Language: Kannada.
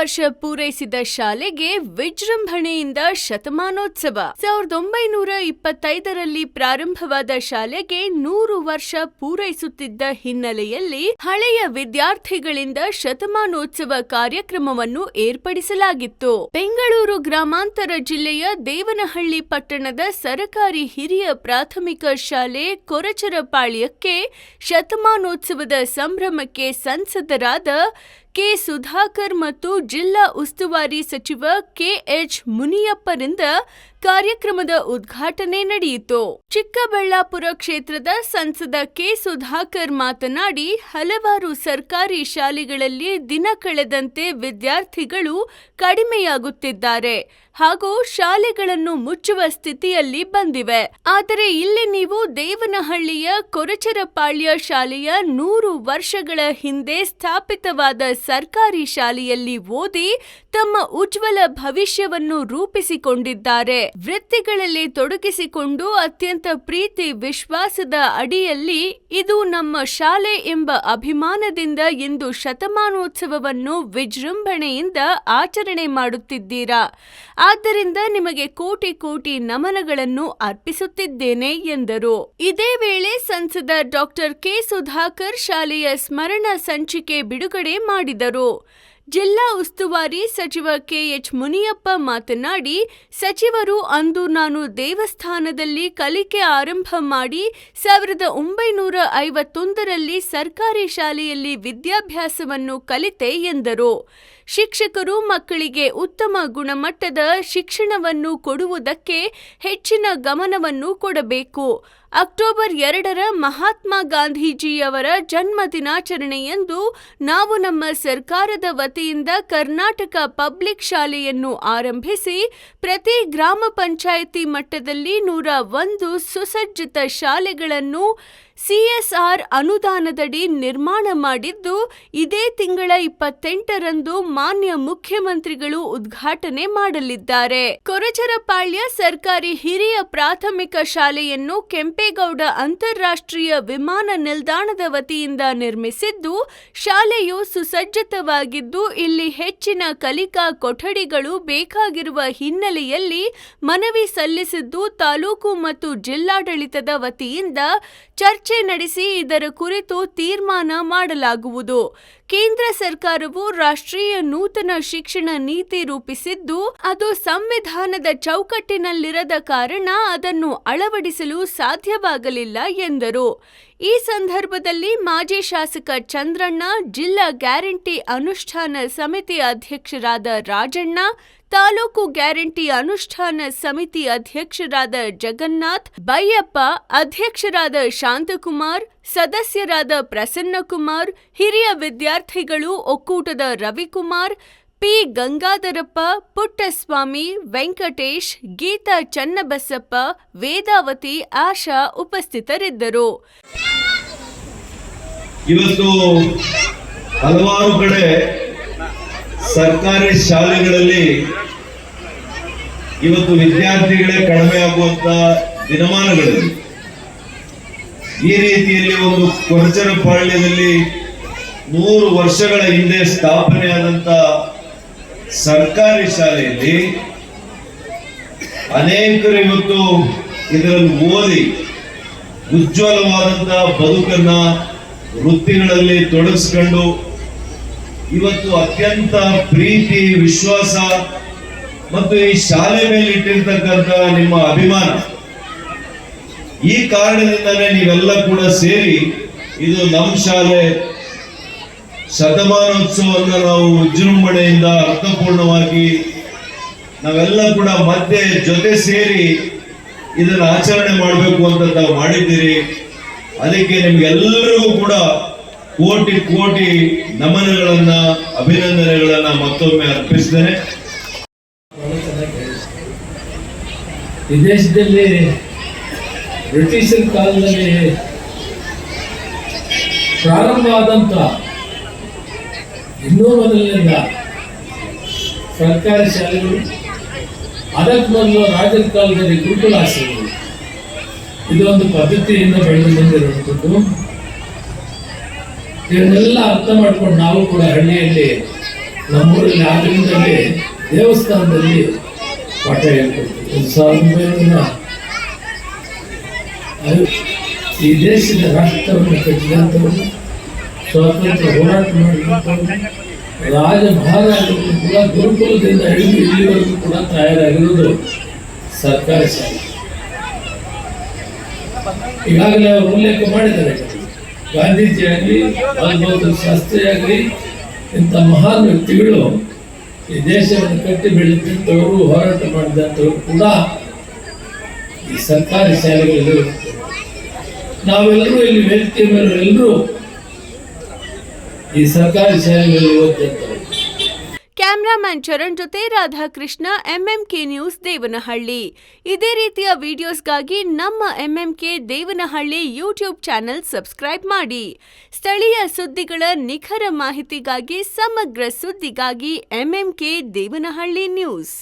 ವರ್ಷ ಪೂರೈಸಿದ ಶಾಲೆಗೆ ವಿಜೃಂಭಣೆಯಿಂದ ಶತಮಾನೋತ್ಸವ. ಸಾವಿರದ ಒಂಬೈನೂರ ಇಪ್ಪತ್ತೈದರಲ್ಲಿ ಪ್ರಾರಂಭವಾದ ಶಾಲೆಗೆ ನೂರು ವರ್ಷ ಪೂರೈಸುತ್ತಿದ್ದ ಹಿನ್ನೆಲೆಯಲ್ಲಿ ಹಳೆಯ ವಿದ್ಯಾರ್ಥಿಗಳಿಂದ ಶತಮಾನೋತ್ಸವ ಕಾರ್ಯಕ್ರಮವನ್ನು ಏರ್ಪಡಿಸಲಾಗಿತ್ತು. ಬೆಂಗಳೂರು ಗ್ರಾಮಾಂತರ ಜಿಲ್ಲೆಯ ದೇವನಹಳ್ಳಿ ಪಟ್ಟಣದ ಸರಕಾರಿ ಹಿರಿಯ ಪ್ರಾಥಮಿಕ ಶಾಲೆ ಕೊರಚರಪಾಳ್ಯಕ್ಕೆ ಶತಮಾನೋತ್ಸವದ ಸಂಭ್ರಮಕ್ಕೆ ಸಂಸದರಾದ ಕೆ. ಸುಧಾಕರ್ ಮತ್ತು ಜಿಲ್ಲಾ ಉಸ್ತುವಾರಿ ಸಚಿವ ಕೆಎಚ್ ಮುನಿಯಪ್ಪರಿಂದ ಕಾರ್ಯಕ್ರಮದ ಉದ್ಘಾಟನೆ ನಡೆಯಿತು. ಚಿಕ್ಕಬಳ್ಳಾಪುರ ಕ್ಷೇತ್ರದ ಸಂಸದ ಕೆ. ಸುಧಾಕರ್ ಮಾತನಾಡಿ, ಹಲವಾರು ಸರ್ಕಾರಿ ಶಾಲೆಗಳಲ್ಲಿ ದಿನ ಕಳೆದಂತೆ ವಿದ್ಯಾರ್ಥಿಗಳು ಕಡಿಮೆಯಾಗುತ್ತಿದ್ದಾರೆ ಹಾಗೂ ಶಾಲೆಗಳನ್ನು ಮುಚ್ಚುವ ಸ್ಥಿತಿಯಲ್ಲಿ ಬಂದಿವೆ. ಆದರೆ ಇಲ್ಲಿ ನೀವು ದೇವನಹಳ್ಳಿಯ ಕೊರಚರಪಾಳ್ಯ ಶಾಲೆಯ ನೂರು ವರ್ಷಗಳ ಹಿಂದೆ ಸ್ಥಾಪಿತವಾದ ಸರ್ಕಾರಿ ಶಾಲೆಯಲ್ಲಿ ಓದಿ ತಮ್ಮ ಉಜ್ವಲ ಭವಿಷ್ಯವನ್ನು ರೂಪಿಸಿಕೊಂಡಿದ್ದಾರೆ. ವೃತ್ತಿಗಳಲ್ಲಿ ತೊಡಗಿಸಿಕೊಂಡು ಅತ್ಯಂತ ಪ್ರೀತಿ ವಿಶ್ವಾಸದ ಅಡಿಯಲ್ಲಿ ಇದು ನಮ್ಮ ಶಾಲೆ ಎಂಬ ಅಭಿಮಾನದಿಂದ ಇಂದು ಶತಮಾನೋತ್ಸವವನ್ನು ವಿಜೃಂಭಣೆಯಿಂದ ಆಚರಣೆ ಮಾಡುತ್ತಿದ್ದೀರಾ? ಆದ್ದರಿಂದ ನಿಮಗೆ ಕೋಟಿ ಕೋಟಿ ನಮನಗಳನ್ನು ಅರ್ಪಿಸುತ್ತಿದ್ದೇನೆ ಎಂದರು. ಇದೇ ವೇಳೆ ಸಂಸದ ಡಾಕ್ಟರ್ ಕೆ ಸುಧಾಕರ್ ಶಾಲೆಯ ಸ್ಮರಣ ಸಂಚಿಕೆ ಬಿಡುಗಡೆ ಮಾಡಿದರು. ಜಿಲ್ಲಾ ಉಸ್ತುವಾರಿ ಸಚಿವ ಕೆಎಚ್ ಮುನಿಯಪ್ಪ ಮಾತನಾಡಿ, ಸಚಿವರು ಅಂದು ನಾನು ದೇವಸ್ಥಾನದಲ್ಲಿ ಕಲಿಕೆ ಆರಂಭ ಮಾಡಿ ಸಾವಿರದ ಒಂಬೈನೂರ ಐವತ್ತೊಂದರಲ್ಲಿ ಸರ್ಕಾರಿ ಶಾಲೆಯಲ್ಲಿ ವಿದ್ಯಾಭ್ಯಾಸವನ್ನು ಕಲಿತೆ ಎಂದರು. ಶಿಕ್ಷಕರು ಮಕ್ಕಳಿಗೆ ಉತ್ತಮ ಗುಣಮಟ್ಟದ ಶಿಕ್ಷಣವನ್ನು ಕೊಡುವುದಕ್ಕೆ ಹೆಚ್ಚಿನ ಗಮನವನ್ನು ಕೊಡಬೇಕು. ಅಕ್ಟೋಬರ್ ಎರಡರ ಮಹಾತ್ಮ ಗಾಂಧೀಜಿಯವರ ಜನ್ಮ ದಿನಾಚರಣೆಯಂದು ನಾವು ನಮ್ಮ ಸರ್ಕಾರದ ವತಿಯಿಂದ ಕರ್ನಾಟಕ ಪಬ್ಲಿಕ್ ಶಾಲೆಯನ್ನು ಆರಂಭಿಸಿ ಪ್ರತಿ ಗ್ರಾಮ ಪಂಚಾಯಿತಿ ಮಟ್ಟದಲ್ಲಿ ನೂರ ಒಂದು ಸುಸಜ್ಜಿತ ಶಾಲೆಗಳನ್ನು ಸಿಎಸ್ಆರ್ ಅನುದಾನದಡಿ ನಿರ್ಮಾಣ ಮಾಡಿದ್ದು, ಇದೇ ತಿಂಗಳ ಇಪ್ಪತ್ತೆಂಟರಂದು ಮಾನ್ಯ ಮುಖ್ಯಮಂತ್ರಿಗಳು ಉದ್ಘಾಟನೆ ಮಾಡಲಿದ್ದಾರೆ. ಕೊರಚರಪಾಳ್ಯ ಸರ್ಕಾರಿ ಹಿರಿಯ ಪ್ರಾಥಮಿಕ ಶಾಲೆಯನ್ನು ಕೆಂಪೇಗೌಡ ಅಂತಾರಾಷ್ಟ್ರೀಯ ವಿಮಾನ ನಿಲ್ದಾಣದ ವತಿಯಿಂದ ನಿರ್ಮಿಸಿದ್ದು, ಶಾಲೆಯು ಸುಸಜ್ಜಿತವಾಗಿದ್ದು, ಇಲ್ಲಿ ಹೆಚ್ಚಿನ ಕಲಿಕಾ ಕೊಠಡಿಗಳು ಬೇಕಾಗಿರುವ ಹಿನ್ನೆಲೆಯಲ್ಲಿ ಮನವಿ ಸಲ್ಲಿಸಿದ್ದು, ತಾಲೂಕು ಮತ್ತು ಜಿಲ್ಲಾಡಳಿತದ ವತಿಯಿಂದ ಚರ್ಚೆ ನಡೆಸಿ ಇದರ ಕುರಿತು ತೀರ್ಮಾನ ಮಾಡಲಾಗುವುದು. ಕೇಂದ್ರ ಸರ್ಕಾರವು ರಾಷ್ಟ್ರೀಯ ನೂತನ ಶಿಕ್ಷಣ ನೀತಿ ರೂಪಿಸಿದ್ದು, ಅದು ಸಂವಿಧಾನದ ಚೌಕಟ್ಟಿನಲ್ಲಿರದ ಕಾರಣ ಅದನ್ನು ಅಳವಡಿಸಲು ಸಾಧ್ಯವಾಗಲಿಲ್ಲ ಎಂದರು. ಈ ಸಂದರ್ಭದಲ್ಲಿ ಮಾಜಿ ಶಾಸಕ ಚಂದ್ರಣ್ಣ, ಜಿಲ್ಲಾ ಗ್ಯಾರಂಟಿ ಅನುಷ್ಠಾನ ಸಮಿತಿ ಅಧ್ಯಕ್ಷರಾದ ರಾಜಣ್ಣ ತಾಲೂಕು ಗ್ಯಾರಂಟಿ ಅನುಷ್ಠಾನ ಸಮಿತಿ ಅಧ್ಯಕ್ಷರಾದ ಜಗನ್ನಾಥ್, ಬೈಯಪ್ಪ, ಅಧ್ಯಕ್ಷರಾದ ಶಾಂತಕುಮಾರ್, ಸದಸ್ಯರಾದ ಪ್ರಸನ್ನಕುಮಾರ್, ಹಿರಿಯ ವಿದ್ಯಾರ್ಥಿಗಳು ಒಕ್ಕೂಟದ ರವಿಕುಮಾರ್, ಪಿ. ಗಂಗಾಧರಪ್ಪ, ಪುಟ್ಟಸ್ವಾಮಿ, ವೆಂಕಟೇಶ್, ಗೀತಾ ಚನ್ನಬಸಪ್ಪ, ವೇದಾವತಿ, ಆಶಾ ಉಪಸ್ಥಿತರಿದ್ದರು. ಇವತ್ತು ಹಲವಾರು ಕಡೆ ಸರ್ಕಾರಿ ಶಾಲೆಗಳಲ್ಲಿ ಇವತ್ತು ವಿದ್ಯಾರ್ಥಿಗಳೇ ಕಡಿಮೆ ಆಗುವಂತ ದಿನಮಾನಗಳಲ್ಲಿ ಈ ರೀತಿಯಲ್ಲಿ ಒಂದು ಕೊರಚರಪಾಳ್ಯದಲ್ಲಿ ನೂರು ವರ್ಷಗಳ ಹಿಂದೆ ಸ್ಥಾಪನೆಯಾದಂತ ಸರ್ಕಾರಿ ಶಾಲೆಯಲ್ಲಿ ಅನೇಕರು ಇವತ್ತು ಇದರಲ್ಲಿ ಓದಿ ಉಜ್ವಲವಾದಂತಹ ಬದುಕನ್ನ ವೃತ್ತಿಗಳಲ್ಲಿ ತೊಡಗಿಸ್ಕೊಂಡು ಇವತ್ತು ಅತ್ಯಂತ ಪ್ರೀತಿ, ವಿಶ್ವಾಸ ಮತ್ತು ಈ ಶಾಲೆ ಮೇಲೆ ಇಟ್ಟಿರ್ತಕ್ಕಂಥ ನಿಮ್ಮ ಅಭಿಮಾನ, ಈ ಕಾರಣದಿಂದಲೇ ನೀವೆಲ್ಲ ಕೂಡ ಸೇರಿ ಇದು ನಮ್ಮ ಶಾಲೆ ಶತಮಾನೋತ್ಸವವನ್ನು ನಾವು ವಿಜೃಂಭಣೆಯಿಂದ ಅರ್ಥಪೂರ್ಣವಾಗಿ ನಾವೆಲ್ಲ ಕೂಡ ಮತ್ತೆ ಜೊತೆ ಸೇರಿ ಇದನ್ನು ಆಚರಣೆ ಮಾಡಬೇಕು ಅಂತ ಮಾಡಿದ್ದೀರಿ. ಅದಕ್ಕೆ ನಿಮ್ಗೆಲ್ಲರಿಗೂ ಕೂಡ ಕೋಟಿ ಕೋಟಿ ನಮನಗಳನ್ನ, ಅಭಿನಂದನೆಗಳನ್ನ ಮತ್ತೊಮ್ಮೆ ಅರ್ಪಿಸ್ತೇನೆ. ಈ ದೇಶದಲ್ಲಿ ಬ್ರಿಟಿಷರ ಕಾಲದಲ್ಲಿ ಪ್ರಾರಂಭ ಆದಂತ ಇನ್ನೂ ಮೊದಲಿನಿಂದ ಸರ್ಕಾರಿ ಶಾಲೆಗಳು ಅದಕ್ಕೆ ಮೊದಲು ರಾಜರ ಕಾಲದಲ್ಲಿ ಗುರುಕುಲ ಆಶ್ರಮಗಳು ಇದೊಂದು ಪದ್ಧತಿಯಿಂದ ಬೆಳೆದು ಬಂದಿರುವಂಥದ್ದು. ಇದನ್ನೆಲ್ಲ ಅರ್ಥ ಮಾಡ್ಕೊಂಡು ನಾವು ಕೂಡ ಹಳ್ಳಿಯಲ್ಲಿ ನಮ್ಮೂರಲ್ಲಿ ಆದ್ರಿಂದಲೇ ದೇವಸ್ಥಾನದಲ್ಲಿ ಹೇಳ್ಕೊಡ್ತೀವಿ ಸಾವಿರದ ಈ ದೇಶದ ರಾಷ್ಟ್ರವನ್ನು ಕಟ್ಟಿದಂಥವರು ಸ್ವಾತಂತ್ರ್ಯ ಹೋರಾಟ ಮಾಡಿದಂಥವರು ರಾಜ ಮಹಾರಾಜರು ಕೂಡ ಗುರುಕುಲದಿಂದ ಹಿಡಿದು ಇಲ್ಲಿವರೆಗೂ ಕೂಡ ತಯಾರಾಗಿರುವುದು ಸರ್ಕಾರಿ ಶಾಲೆ ಈಗಾಗಲೇ ಅವರು ಉಲ್ಲೇಖ ಮಾಡಿದ್ದಾರೆ. ಗಾಂಧೀಜಿ ಆಗಲಿ ಶಾಸ್ತ್ರಿ ಆಗಲಿ ಇಂಥ ಮಹಾನ್ ವ್ಯಕ್ತಿಗಳು ಈ ದೇಶವನ್ನು ಕಟ್ಟಿ ಬೆಳೆದಂಥವರು ಹೋರಾಟ ಮಾಡಿದಂಥವರು ಕೂಡ ಈ ಸರ್ಕಾರಿ ಶಾಲೆಗಳು ನಾವೆಲ್ಲರೂ ಇಲ್ಲಿ ಎಲ್ಲರೂ ಈ ಸರ್ಕಾರಿ ಶಾಲೆಗಳಲ್ಲಿ ಓದಿದಂಥವರು ಕ್ಯಾಮ್ರಾಮನ್ ಚರಣ್ ಜೊತೆ ರಾಧಾಕೃಷ್ಣ ಎಂಎಂಕೆ ನ್ಯೂಸ್ ದೇವನಹಳ್ಳಿ. ಇದೇ ರೀತಿಯ ವಿಡಿಯೋಸ್ಗಾಗಿ ನಮ್ಮ MMK Devanahalli YouTube channel subscribe ಮಾಡಿ. ಸ್ಥಳೀಯ ಸುದ್ದಿಗಳ ನಿಖರ ಮಾಹಿತಿಗಾಗಿ, ಸಮಗ್ರ ಸುದ್ದಿಗಾಗಿ ಎಂಎಂಕೆ ದೇವನಹಳ್ಳಿ ನ್ಯೂಸ್